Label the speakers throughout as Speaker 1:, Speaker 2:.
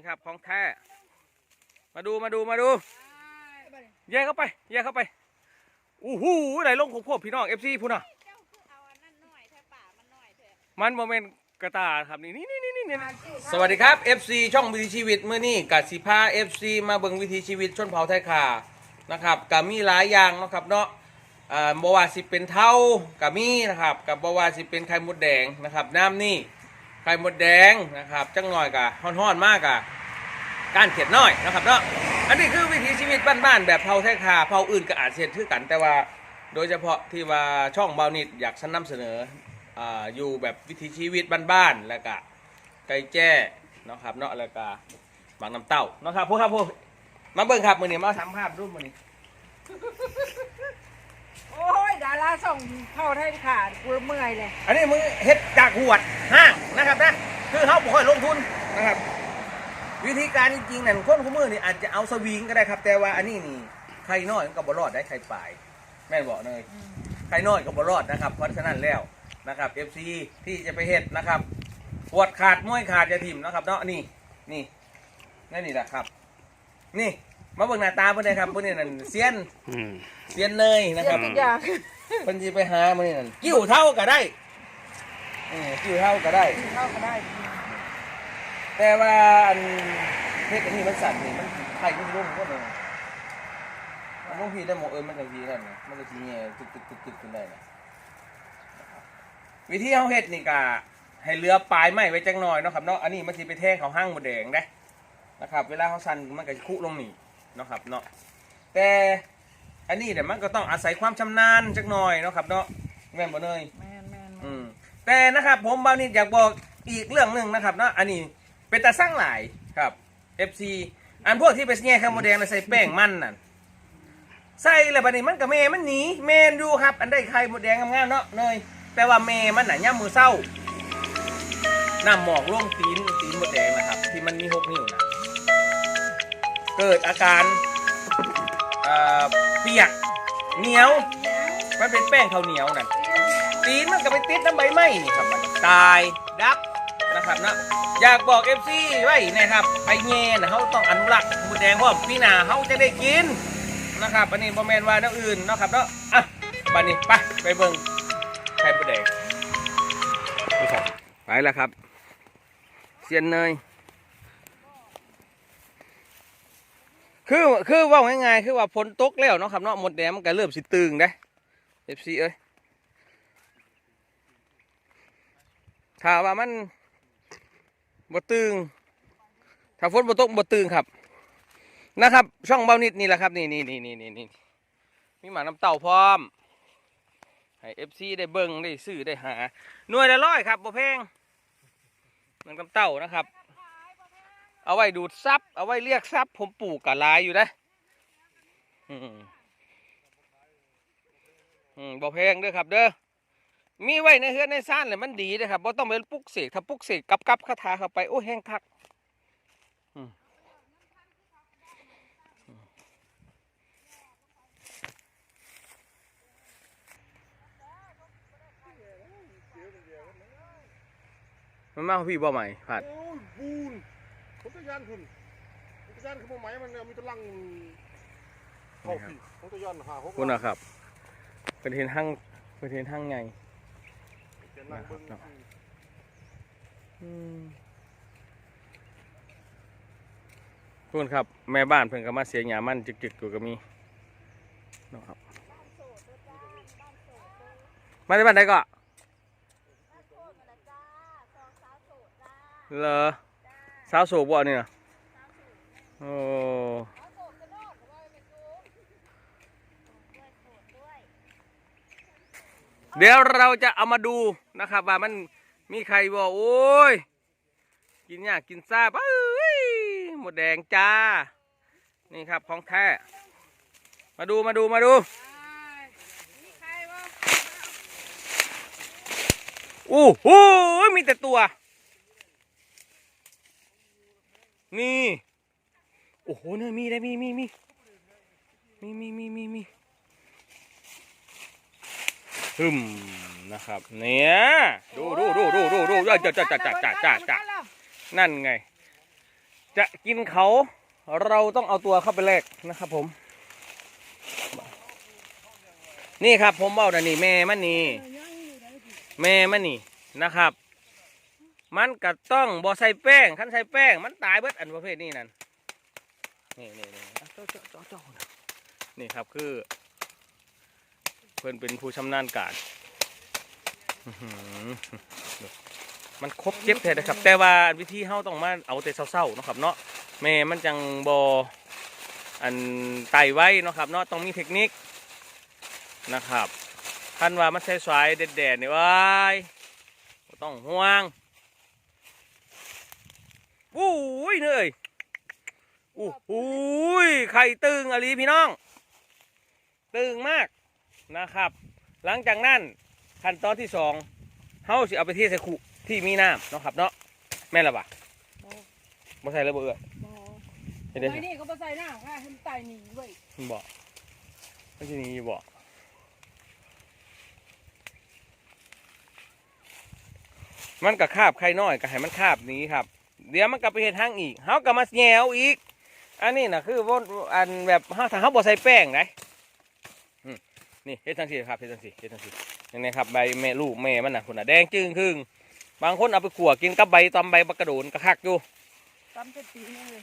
Speaker 1: นี่ครับของแท้มาดูมาดูมาดูแยกเข้าไปแยกเข้าไปอู้หูไหลลงของพวกพี่น้องเอฟซีพูดน่ะ
Speaker 2: มัน
Speaker 1: โมเมนต์กระตายครับนี่นี่นี่นี่นี่สวัสดีครับ FC ช่องวิถีชีวิตเมื่อนี้กัสิพา FC มาเบิ่งวิถีชีวิตชนเผ่าไทยขานะครับกับมีหลายอย่างนะครับเนาะอ่าบว่าสิเป็นเท่ากับมีนะครับกับบว่าสิเป็นไข่มดแดงนะครับน้ำนี่ ไข่มดแดงนะครับ จังหน่อยกะฮ้อนๆมากกะการเขียดน้อยนะครับเนาะอันนี้คือวิถีชีวิตบ้านๆแบบเผาไทยขาเผาอื่นก็อาจเสียดชื่อกันแต่ว่าโดยเฉพาะที่ว่าช่องเบานิดอยากนำเสนออ่าอยู่แบบวิถีชีวิตบ้านๆแล้วก็ไก่แจ้เนาะครับเนาะแล้วก็หมักน้ำเต้าเนาะครับพวกครับพวกมาเบิ่งครับมือนี้มาทำภาพรูปมือนี้
Speaker 2: โอ้ยดาราส่งเข้าไทยขาดกูเมื่อยเลย
Speaker 1: อันนี้มือเฮ็ดจากหวดห้างนะครับนะคือเขาบ่ค่อยลงทุนนะครับ วิธีการจริงๆนั่นคนขมือนี่อาจจะเอาสวิงก็ได้ครับ แต่ว่าอันนี้นี่ใครน้อยมันก็บ่รอดได้ใครปลาย แม่นบอกเลยใครน้อยก็บ่รอดนะครับ เพราะฉะนั้นแล้วนะครับ FC ที่จะไปเฮ็ดนะครับปวดขาดม้วยขาดจะถิ่มนะครับเนาะนี่นี่นั่นนี่แหละครับ นี่ มาเบิ่งหน้าตาเพิ่นเลยครับเพิ่นนี่นั่นเซียน
Speaker 3: อืม
Speaker 1: เซียนเนยนะครับ
Speaker 2: ทุกอย่าง
Speaker 1: เพิ่นสิไปหามื้อนี่นั่นกิ้วเท่าก็ได้เออกิ้วเท่าก็ได้
Speaker 2: เข้าก็ได้
Speaker 1: แต่ว่าอันเฮ็ดอันนี้มันสั่นนี่มันไข่มันรุ่มก็เลยมันรุ่มพีได้หมดเออมันก็พีนั่นนะมันก็ทีแง่ตึกตึกตึกตึกขึ้นได้นะวิธีเฮาเฮ็ดนี่ก็ให้เรือปลายไม้ไว้จังหน่อยเนาะครับเนาะอันนี้มันสิไปแทงเขาห้างหมดแดงได้นะครับ เวลาเขาสั่นมันก็จะคุลงนี่ เนาะครับเนาะแต่อันนี้เนี่ยมันก็ต้องอาศัยความชำนาญจักหน่อยเนาะครับเนาะแม่นบ่เนย
Speaker 2: แมนแมน
Speaker 1: อืมแต่นะครับผมบาวนิดอยากบอกอีกเรื่องหนึ่งนะครับเนาะอันนี้เป็นตาสร้างหลายครับ FC อันพวกที่ไปแง่ข้าวหมูแดงแล้วใส่แป้งมันนั่นใส่แล้วบัดนี้มันกับเมมันหนีเมนดูครับ อันได้ไข่หมูแดงงามๆเนาะเนยแต่ว่าเมมันน่ะย่ำมือเศร้าน้ำหมอกล่วงตีนตีนหมูแดงนะครับ ที่มันมีหกนิ้วนะ เกิดอาการเอ่อเปียกเหนียว มันเป็นแป้งข้าวเหนียวนั่นตีนมันก็ไปติดน้ำใบไม้นี่ครับมันตายดับนะครับนะอยากบอกเอฟซีไว้นะครับ ไปเง่นะเขาต้องอนุรักษ์หมูแดงเพราะพี่นาเขาจะได้กินนะครับอันนี้โมเมนว่าแนวอื่นนะครับเนาะอะบันนี้ไปไปเบิ่งไข่หมูแดงไปแล้วครับเซียนเนย คือคือว่าง่ายๆคือว่าฝนตกแล้วเนาะครับเนาะหมดแดงมันก็เริ่มสิตึงได้เอฟซีเอ้ยถ้าว่ามันบ่ตึงถ้าฝนบ่ตกบ่ตึงครับ นะครับ ช่องเบานิดนี่แหละครับ นี่นี่นี่นี่นี่นี่มีหมาน้ำเต่าพร้อมให้เอฟซีได้เบิ่งได้ซื้อได้หาหน่วยละร้อยครับบ่แพงหนังน้ำเต่านะครับ เอาไว้ดูดซับเอาไว้เรียกซับผมปลูกกะลายอยู่นะอืมอืมบ่แพงเด้อครับ เด้อมีไว้ในเฮือนในซ่านเลยมันดีเลยครับบ่ต้องไปปลุกเสกถ้าปลุกเสกกับกับคาถาเข้าไปโอ้แห้งคักมันมาของพี่บ่ใหม่ผัด
Speaker 3: โอ้ยบูน ผมจะยานคุณผมจะยานคือหมายมันเนี่ยมีตะลังเข้าพี่ผมจะยานหาหก
Speaker 1: คุณนะครับ เป็นเห็นห้างเป็นเห็นห้างไง
Speaker 3: จะนั่งเบิ่ง
Speaker 1: นะครับ อืมคุณครับ แม่บ้านเพิ่นก็มาเสียหยามันจึกๆอยู่ก็มีเนาะครับ มาในบ้านใดก็ เหรอ สาวโสบบ่เนี่ยโอ้เดี๋ยวเราจะเอามาดูนะครับว่ามันมีใครบอกโอ้ย กินยากกินซาบเอ้ยหมดแดงจ้า นี่ครับของแท้ มาดูมาดูมาดู
Speaker 2: มีใครวะ
Speaker 1: อู้หูมีแต่ตัว นี่โอ้โหเนี่ยมีได้มีมีมีมีมีมีมีมีฮึมนะครับ เนี่ยดูดูดูดูดูดูจ้าจ้าจ้าจ้าจ้าจ้าจ้านั่นไง จะกินเขาเราต้องเอาตัวเข้าไปแลกนะครับผม นี่ครับผมเอาแต่นี่แม่มันนี่แม่มันนี่นะครับ มันก็ต้องบ่ใส่แป้งคันใส่แป้ง มันตายเบิดอันประเภทนี้นั่นนี่นี่นี่อะเจ้าเจ้าเจ้าเจ้าน่ะนี่ครับคือ เพื่อนเป็นผู้ชำนาญการอื้อหือมันครบเจ็บแท้นะครับ แต่ว่าวิธีเฮาต้องมาเอาแต่เศร้าๆเนาะครับ เนาะแม่มันจังบออันไตไว้เนาะครับ เนาะต้องมีเทคนิคนะครับท่านว่ามันใช้สายเด็ดๆนี่ไว้ายบ่ต้องห่วง อู้ยเนยอู้หูยไข่ตึงอะไรพี่น้อง ตึงมากนะครับ หลังจากนั้นขั้นตอนที่สองเฮาสิเอาไปเที่ใส่ขุที่มีน้ำเนาะครับเนาะแม่นละปะบ่ใส่เลยบ่เอื้อ
Speaker 2: บ่
Speaker 1: เฮ็ดได้
Speaker 2: ไอ้นี่เขาบ่ใส่หน้าค่ะให้มันไตหนีเว้ย
Speaker 1: บ่มันสิหนี้บ่มันก็คาบไข่น้อยก็ให้มันคาบหนี้ครับ เดี๋ยวมันก็ไปเฮ็ดทางอีกเฮาก็มาแยวอีก อันนี้น่ะคือว่าอันแบบเฮาถ้าเฮาบ่ใส่แป้งไดอืมนี่เฮ็ดจังซี่ครับเฮ็ดจังซี่เฮ็ดจังซี่ยังไงครับใบแม่ลูกแม่มันน่ะพุ่นน่ะแดงจึงครึ่งบางคนเอาไปขั่วกินกับใบตอมใบบักกระโดนก็คักอยู่
Speaker 2: ตำจะตีนี่เลย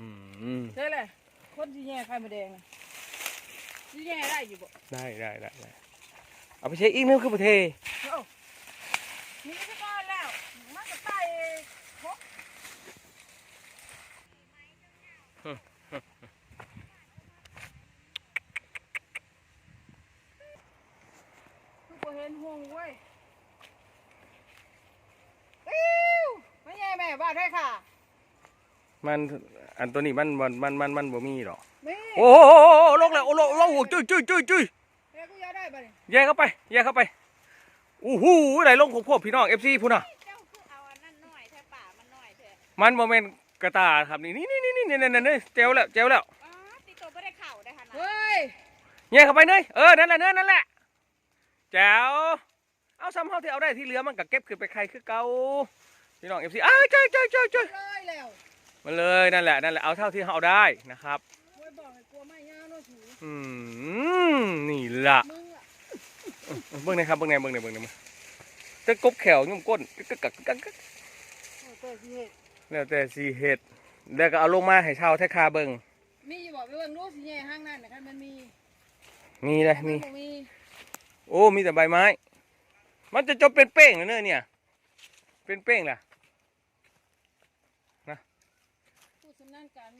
Speaker 1: อืม
Speaker 2: ใช่เลยคนที่แย่ไข่มดแดงน่ะที่แย่ได้อยู่บ่
Speaker 1: ได้ได้ได้ได้เอาไปใช้อีกนึงคือประเทศ
Speaker 2: เอ้ามีซะก่อนแล้วมันก็ไต ครบคือบ่เห็นห่วงเว้ยอิ๊วไม่แย่แม่บ้านได้ค่ะ
Speaker 1: มันอันตัวนี้มันมันมันมันมันบ่มีหรอก
Speaker 2: นี่
Speaker 1: โอ้โหลงแล้วโอ้โหลงจุ้ยจุ้ยจุ้ยจุ้ย
Speaker 2: แม่กูอยากได้บ่นี่
Speaker 1: แย่เข้าไปแย่เข้าไปอู้หูไหลลงของพวกพี่น้องเอฟซีพุ่นน่ะ
Speaker 4: มัน
Speaker 1: โมเมนกระตาครับนี่นี่นี่นี่นี่นี่นี่นี่เจลแล้วเจลแล้ว
Speaker 4: อ๋อติโตไม่ได้เข่าได้ขนาด
Speaker 2: เฮ้ย
Speaker 1: แย่เข้าไปเนยเออนั่นแหละเนยนั่นแหละแจ๋วเอาซ้ำเฮาที่เอาได้ที่เหลือมันก็เก็บขึ้นไปใครคือเก่าพี่น้องเอฟซีอ้าวจ้อยจ้อยจ้อยจ้อย
Speaker 2: เลยแล้ว
Speaker 1: มาเลยนั่นแหละนั่นแหละเอาเท่าที่เขาเอาได้นะครับ
Speaker 2: โอ้ยบอกให้กลัวไม่ยาวเนาะถือ
Speaker 1: อืมนี่ล่ะ
Speaker 2: มึงอะ
Speaker 1: เบื้องในครับเบื้องในเบื้องในเบื้องในมาจะกบแขวยุ่มก้นกึกกักกึกกัก กึก
Speaker 2: โอ้ยเต้สิเฮ็ด
Speaker 1: แล้วแต่สีเห็ดแล้วก็เอาลงมาให้เช่าแท้คาเบิง
Speaker 2: มีอยู่บอกไปเบิ่งดูสิแย่ห้างนั่นนะครับมันมี
Speaker 1: มีเลยมี
Speaker 2: นบ่มี
Speaker 1: โอ้มีแต่ใบไม้ มันจะจบเป็นเป้งเลยเนอะเนี่ย เป็นเป้งล่ะ
Speaker 2: พูดสำนักกัน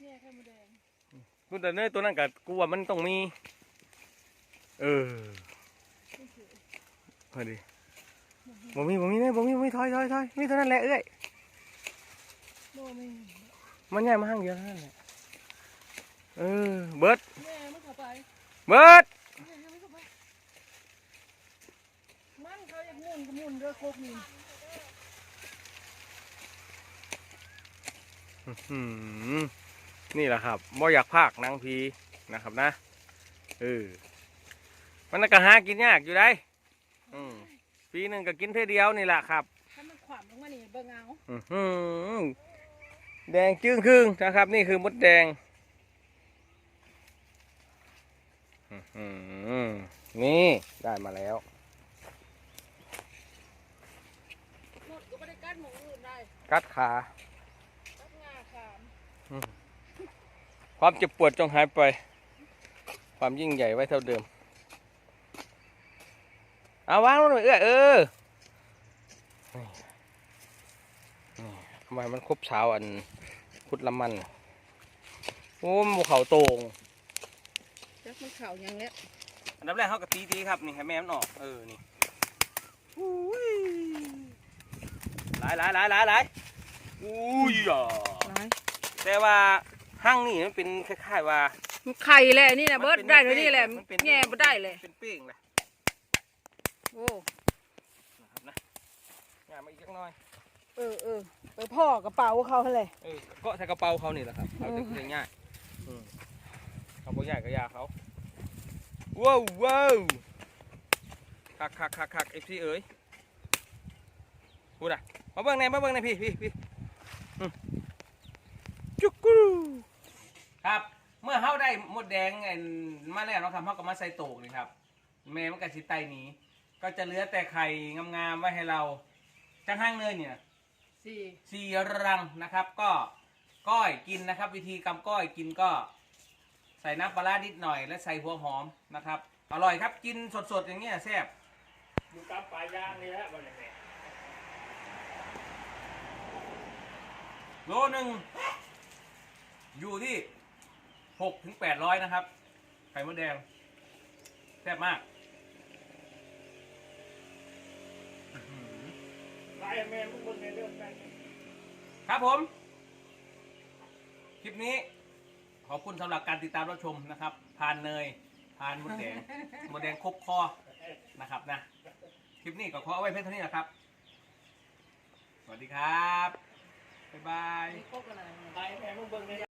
Speaker 2: แย่ไข่มดแดง
Speaker 1: คุณแต่เนยตัวนั้นกับกูว่ามันต้องมี เออพอดีบ่มีบ่มีเนยบ่มีบ่มีถอยถอยถอยมีเท่านั้นแหละเอ้ย
Speaker 2: บ่ มี
Speaker 1: มันใหญ่มาห้างเดียวเท่านั้นแหละเออเบิร์ด
Speaker 2: แย่มันเข้าไป
Speaker 1: เบิร์ด
Speaker 2: แย่มันเข้าไปมันเขาอยากหมุนก็หมุนเด้อโคกนี่
Speaker 1: อืมนี่แหละครับบ่อยากพากนางพีนะครับนะเออมันน่ะก็หากินยากอยู่ได้อืมปีหนึ่งก็กินเท่อเดียวนี่แหละครับ
Speaker 2: ถ้ามันขวามลงมานี่เบิ่งเอา
Speaker 1: อื้อหือ แดงจึ้งครึ่งนะครับ นี่คือมดแดงอื้อหือนี่ได้มาแล้ว
Speaker 2: หมดก็บ่ได้กัดหมูอื่นได้
Speaker 1: กัดขา
Speaker 2: กัดงาขาม
Speaker 1: ความเจ็บปวดจงหายไป ความยิ่งใหญ่ไว้เท่าเดิมเอาวางลงหน่อยเอ้ยเออนี่นี่ทำไมมันครบเช้าอัน พุดละมัน โอ้มันบ่เขาโตง
Speaker 2: จักมันเข่ายังแล้ว
Speaker 1: อันดับแรกเขาก็ตีตีครับนี่ให้แม่มันออกเออนี่อุ้ยหลายหลายหลายหลายหลายอุ้ยอะ
Speaker 2: ร้าย
Speaker 1: แต่ว่าห้างนี่มันเป็นคล้ายๆว่า
Speaker 2: มันไข่แหละนี่นะเบิด
Speaker 1: มัป็
Speaker 2: ได้เท่านี้แหละ
Speaker 1: มัเป็น
Speaker 2: แง่บ่ได้เลย
Speaker 1: เป็นเป้งเลย
Speaker 2: โอ้
Speaker 1: นะครับนะงานมาอีกจักหน่อย
Speaker 2: เออเออไปพ่อกระเป๋าเขาเลย
Speaker 1: เออก็ใส่กระเป๋าเขานี่แหละครับเขาจะเรียง่ายอืมเขาบ่ใหญ่ก็ยาเขาว้าวว้าวคักคักคักคักเอฟซีเอ๋ยพูดอะมาเบิ่งในมาเบิ่งในพี่พี่พี่จุกกูครับ เมื่อเฮาได้หมดแดงมาแล้วเนาะครับเฮาก็มาใส่โตกนี่ครับ แม่มันก็สิไตหนี้ ก็จะเหลือแต่ไข่งามๆไว้ให้เราจังห้างเนยเนี่ย
Speaker 2: สี่
Speaker 1: สี่รังนะครับ ก็ก้อยกินนะครับ วิธีกำก้อยกินก็ ใส่น้ำปลาร้านิดหน่อย และใส่หัวหอมนะครับ อร่อยครับกินสดๆอย่างเงี้ยแซ่บ
Speaker 5: อยู่ตามป่ายางนี่แหละวันนี้
Speaker 1: โลหนึ่งอยู่ที่หกถึงแปดร้อยนะครับ ไข่มดแดง แซ่บมาก
Speaker 5: แม่มึงเบิ่งในเรื่องกา
Speaker 1: ครับผม คลิปนี้ ขอบคุณสำหรับการติดตามรับชมนะครับ ทานเนย ทานมดแดงมดแดงคบคอนะครับนะ คลิปนี้ก็ขอเอาไว้เพียงเท่านี้นะครับ สวัสดีครับ บ๊ายบาย
Speaker 2: ไร
Speaker 1: แม่มึงเบิ่งใน